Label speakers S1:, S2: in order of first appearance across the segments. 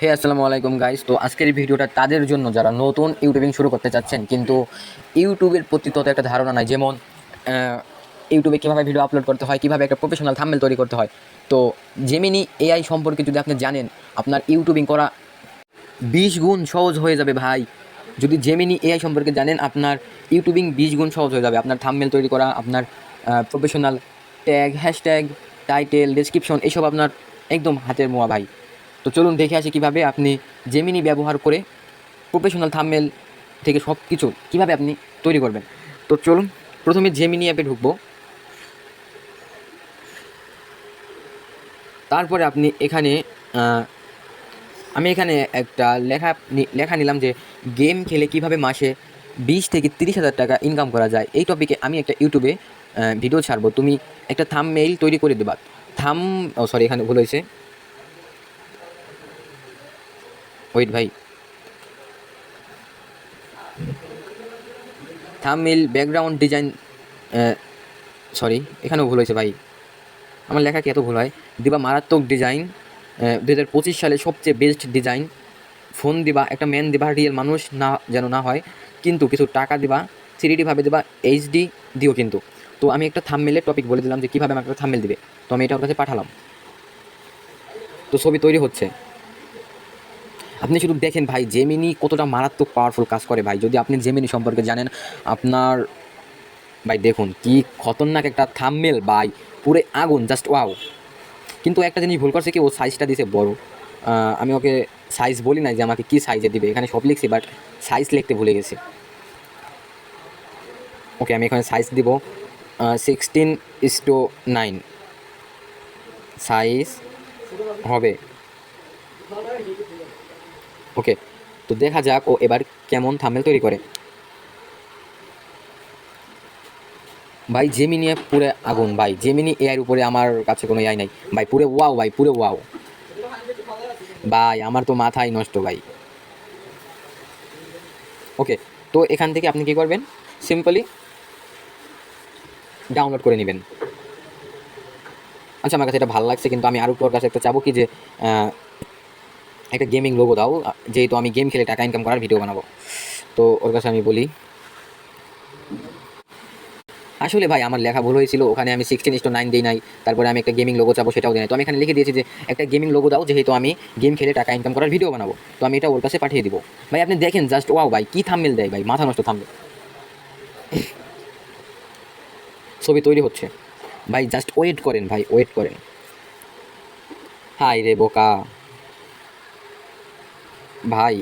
S1: হে, আসসালামু আলাইকুম গাইস তো আজকের এই ভিডিওটা তাদের জন্য যারা নতুন ইউটিউবিং শুরু করতে চাচ্ছেন, কিন্তু ইউটিউবের প্রতি তত একটা ধারণা নাই। যেমন ইউটিউবে কীভাবে ভিডিও আপলোড করতে হয়, কীভাবে একটা প্রফেশনাল থাম্বেল তৈরি করতে হয়। তো জেমিনি এআই সম্পর্কে যদি আপনি জানেন, আপনার ইউটিউবিং করা বিশ গুণ সহজ হয়ে যাবে ভাই। যদি জেমিনি এআই সম্পর্কে জানেন, আপনার ইউটিউবিং বিশ গুণ সহজ হয়ে যাবে। আপনার থাম্বনেল তৈরি করা, আপনার professional tag hashtag title description এসব আপনার একদম হাতের মোয়া ভাই। তো চলুন দেখে আসি কীভাবে আপনি জেমিনি ব্যবহার করে প্রফেশনাল থাম্বনেল থেকে সব কিছু কীভাবে আপনি তৈরি করবেন। তো চলুন প্রথমে জেমিনি অ্যাপে ঢুকবো। তারপরে আপনি এখানে আমি এখানে একটা লেখা লেখা নিলাম যে গেম খেলে কীভাবে মাসে বিশ থেকে তিরিশ হাজার টাকা ইনকাম করা যায়। এই টপিকে আমি একটা ইউটিউবে ভিডিও ছাড়বো। তুমি একটা থাম মেইল তৈরি করে দেবা। থাম সরি এখানে ভুল হয়েছে। ওয়েট ভাই। থাম মেইল ব্যাকগ্রাউন্ড ডিজাইন সরি এখানেও ভুল হয়েছে ভাই। আমার লেখা কি এত ভুল হয়? দিবা মারাত্মক ডিজাইন দু হাজার পঁচিশ সালে সবচেয়ে বেস্ট ডিজাইন ফোন দিবা, একটা ম্যান দিবা রিয়েল মানুষ, না, যেন না হয়। কিন্তু কিছু টাকা দিবা থ্রিডিভাবে দিবা এইচডি দিও কিন্তু। তো আমি একটা থামমেলের টপিক বলে দিলাম যে কীভাবে আমাকে একটা থামমেল দিবে। তো আমি এটা ওর কাছে পাঠালাম। তো ছবি তৈরি হচ্ছে। আপনি শুধু দেখেন ভাই জেমিনি কতটা মারাত্মক পাওয়ারফুল কাজ করে ভাই। যদি আপনি জেমিনি সম্পর্কে জানেন, আপনার ভাই দেখুন কি খতরনাক একটা থামমেল ভাই, পুরো আগুন জাস্ট ওয়াও কিন্তু একটা জিনিস ভুল করছে কি, ও সাইজটা দিছে বড়। আমি ওকে সাইজ বলি না যে আমাকে কি সাইজে দিবে। এখানে সব লিখছি বাট সাইজ লিখতে ভুলে গেছি। ওকে আমি এখানে সাইজ দিব সিক্সটিন ইস্টো নাইন সাইজ হবে। ওকে, তো দেখা যাক ও এবার কেমন থামেল তৈরি করে। ভাই জেমিনি পুরো আগুন, ভাই। জেমিনি এআইয়ের উপরে আমার কাছে কোনো এআই নাই। ভাই, পুরো ওয়াও ভাই, পুরো ওয়াও ভাই, আমার তো মাথাই নষ্ট, ভাই। ওকে, তো এখান থেকে আপনি কি করবেন? সিম্পলি ডাউনলোড করে নেবেন। আচ্ছা আমার কাছে এটা ভালো লাগছে, কিন্তু আমি আরও তোর কাছে একটা চাবো কি যে একটা গেমিং লোগো দাও যেহেতু আমি গেম খেলে টাকা ইনকাম করার ভিডিও বানাবো। তো ওর কাছে আমি বলি, আসলে ভাই আমার লেখা ভুল হয়েছিল, ওখানে আমি সিক্সটিন ইস্টো নাইন দিই নাই, তারপরে আমি একটা গেমিং লোগো চাবো সেটাও দিই নাই। তো আমি এখানে লিখে দিয়েছি যে, একটা গেমিং লোগো দাও, যেহেতু আমি গেম খেলে টাকা ইনকাম করার ভিডিও বানাবো। তো আমি এটা ওর কাছে পাঠিয়ে দিব। ভাই আপনি দেখেন জাস্ট ওয়াও ভাই কী থামমেল দেয় ভাই, মাথা নষ্ট থামবে ছবি তৈরি হচ্ছে। ভাই জাস্ট ওয়েট করেন, ভাই ওয়েট করেন। হাই রে বোকা। ভাই।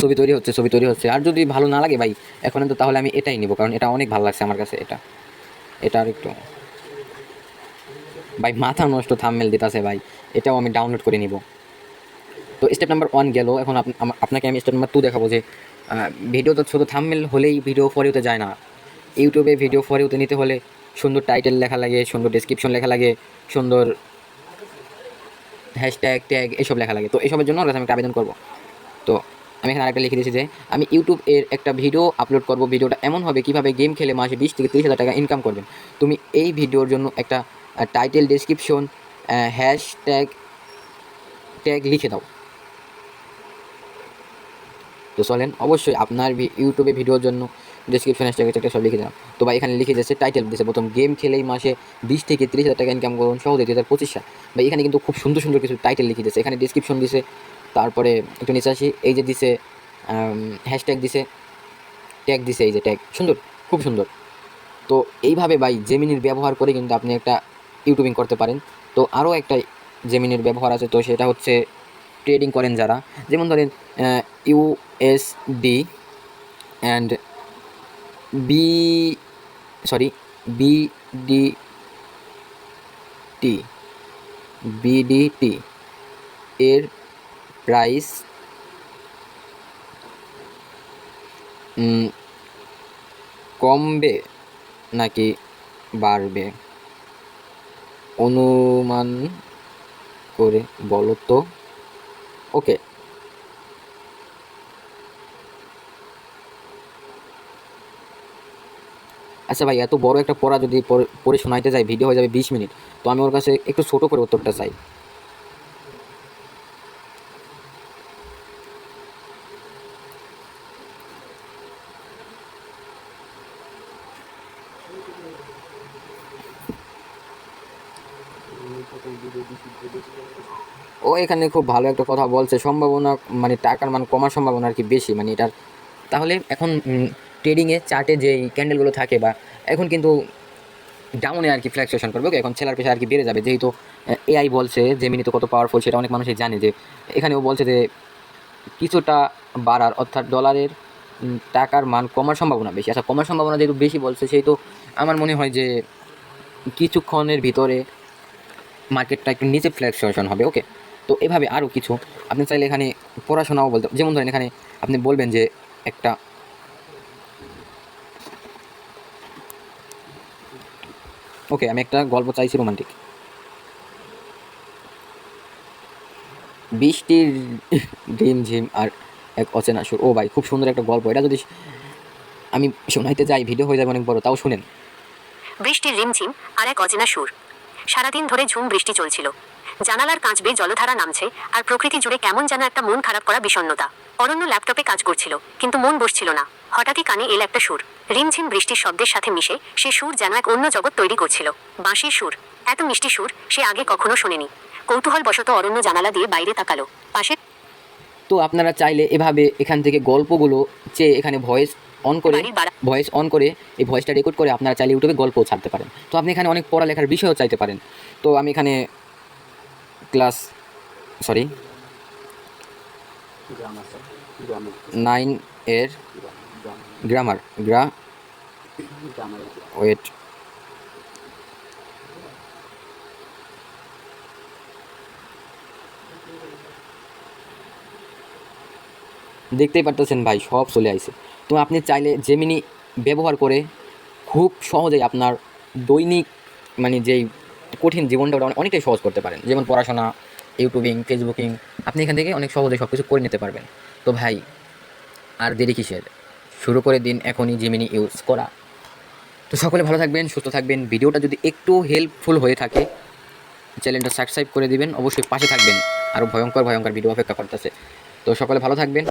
S1: ছবি তৈরি হচ্ছে, ছবি তৈরি হচ্ছে। আর যদি ভালো না লাগে ভাই এখন তো তাহলে আমি এটাই নিব, কারণ এটা অনেক ভালো লাগছে আমার কাছে, এটা। এটা আর একটু ভাই, মাথা নষ্ট থামমেল দিতেছে ভাই। এটাও আমি ডাউনলোড করে নিব। তো স্টেপ নাম্বার ওয়ান গেল। এখন আপ- আপনাকে আমি স্টেপ নাম্বার টু দেখাবো যে ভিডিও তো শুধু থামমেল হলেই ভিডিও ফরিওতে যায় না। ইউটিউবে ভিডিও ফরিওতে নিতে হলে সুন্দর টাইটেল লেখা লাগে, সুন্দর ডেসক্রিপশন লেখা লাগে, সুন্দর হ্যাশট্যাগ ট্যাগ এসব লেখা লাগে। তো এসবের জন্য আমি একটা আবেদন করব। তো আমি এখানে আরেকটা লিখে দিয়েছি যে, আমি ইউটিউব এর একটা ভিডিও আপলোড করব। ভিডিওটা এমন হবে, কীভাবে গেম খেলে মাসে বিশ থেকে তিরিশ হাজার টাকা ইনকাম করবেন। তুমি এই ভিডিওর জন্য একটা title description hashtag tag লিখে দাও। তো চলেন, অবশ্যই আপনার ইউটিউবে ভিডিওর জন্য ডিসক্রিপশন হ্যাশট্যাগ ট্যাগ সব লিখে দাও তো ভাই, এখানে লিখে যাচ্ছে টাইটেল দিয়েছে প্রথম গেম খেলেই মাসে বিশ থেকে তিরিশ হাজার টাকা ইনকাম করুন, সহজে দু হাজার পঁচিশ ভাই, এখানে কিন্তু খুব সুন্দর সুন্দর কিছু টাইটেল লিখে দিয়েছে। এখানে ডিসক্রিপশন দিছে তারপরে একটু নিচে আসি, এই যে দিছে হ্যাশট্যাগ দিছে ট্যাগ দিছে এই যে ট্যাগ সুন্দর, খুব সুন্দর। তো এইভাবে ভাই জেমিনির ব্যবহার করে কিন্তু আপনি একটা ইউটিউবিং করতে পারেন। তো আরও একটা জেমিনির ব্যবহার আছে, তো সেটা হচ্ছে ট্রেডিং করেন যারা। যেমন ধরেন USD and B sorry BDT BDT এর প্রাইস কমবে নাকি বাড়বে? অনুমান করে বলো তো। ওকে আচ্ছা ভাই, এত বড় একটা পড়া যদি পড়ে- শোনাইতে যাই ভিডিও হয়ে যাবে বিশ মিনিট। তো আমি ওর কাছে একটু ছোট করে উত্তরটা চাই। ও এখানে খুব ভালো একটা কথা বলছে। সম্ভাবনা মানে টাকার মান কমার সম্ভাবনা আর কি বেশি মানে এটার। তাহলে এখন ট্রেডিংয়ে চার্টে যেই ক্যান্ডেলগুলো থাকে বা এখন কিন্তু ডাউনে আর কি ফ্ল্যাকচুয়েশন করবে ওকে এখন ছেলার পেশা আর কি বেড়ে যাবে। যেহেতু এআই বলছে যে তো কত পাওয়ারফুল সেটা অনেক মানুষই জানে যে, এখানেও বলছে যে কিছুটা বাড়ার, অর্থাৎ ডলারের টাকার মান কমার সম্ভাবনা বেশি। আচ্ছা কমার সম্ভাবনা যেহেতু বেশি বলছে, সেহেতু আমার মনে হয় যে কিছুক্ষণের ভিতরে মার্কেটটা একটু নিচে ফ্ল্যাকচুয়েশন হবে ওকে তো এভাবে আরও কিছু। আপনি চাইলে এখানে পড়াশোনাও বলতে, যেমন ধরেন এখানে আপনি বলবেন যে একটা ওকে আমি একটা গল্প চাইছি রোমান্টিক বৃষ্টির ঝিম আর এক অচেনা সুর। ও ভাই, খুব সুন্দর একটা গল্প। এটা যদি আমি শোনাইতে যাই ভিডিও হয়ে যাবে অনেক বড়, তাও শুনেন।
S2: বৃষ্টির রিমঝিম আর এক অচেনা সুর। সারাদিন ধরে ঝুম বৃষ্টি চলছিল। জানালার কাঁচ বেয়ে জলধারা নামছে আর প্রকৃতি জুড়ে কেমন যেন একটা মন খারাপ করা বিষণ্ণতা। অরণ্য ল্যাপটপে কাজ করছিল, কিন্তু মন বসছিল না। হঠাৎই কানে এল একটা সুর। রিমঝিম বৃষ্টির শব্দের সাথে মিশে সে সুর যেন এক অন্য জগৎ তৈরি করছিল। বাঁশির সুর। এত মিষ্টি সুর সে আগে কখনো শোনেনি। কৌতূহল বশত অরণ্য জানালা দিয়ে বাইরে তাকালো। পাশে
S1: তো আপনারা চাইলে এভাবে এখান থেকে গল্পগুলো চেয়ে এখানে ভয়েস অন করে ভয়েস অন করে এই ভয়েসটা রেকর্ড করে আপনারা চাইলে ইউটিউবে গল্পও ছাড়তে পারেন। তো আপনি এখানে অনেক পড়ালেখার বিষয়ও চাইতে পারেন। তো আমি এখানে ক্লাস সরি নাইন এর গ্রামার গ্রা ওয়েট দেখতেই পারতেছেন ভাই, সব চলে আইছে। তো আপনি চাইলে জেমিনি ব্যবহার করে খুব সহজেই আপনার দৈনিক মানে যেই কঠিন জীবনটা ওটা অনেকটাই সহজ করতে পারেন। যেমন পড়াশোনা, ইউটিউবিং, ফেসবুকিং, আপনি এখান থেকে অনেক সহজে সব কিছু করে নিতে পারবেন। তো ভাই, আর দেরি কিসের? শুরু করে দিন এখনই জেমিনি ইউজ করা। তো সকলে ভালো থাকবেন, সুস্থ থাকবেন। ভিডিওটা যদি একটু হেল্পফুল হয়ে থাকে চ্যানেলটা সাবস্ক্রাইব করে দিবেন। অবশ্যই পাশে থাকবেন। আরও ভয়ঙ্কর ভয়ঙ্কর ভিডিও অপেক্ষা করতেছে। তো সকলে ভালো থাকবেন।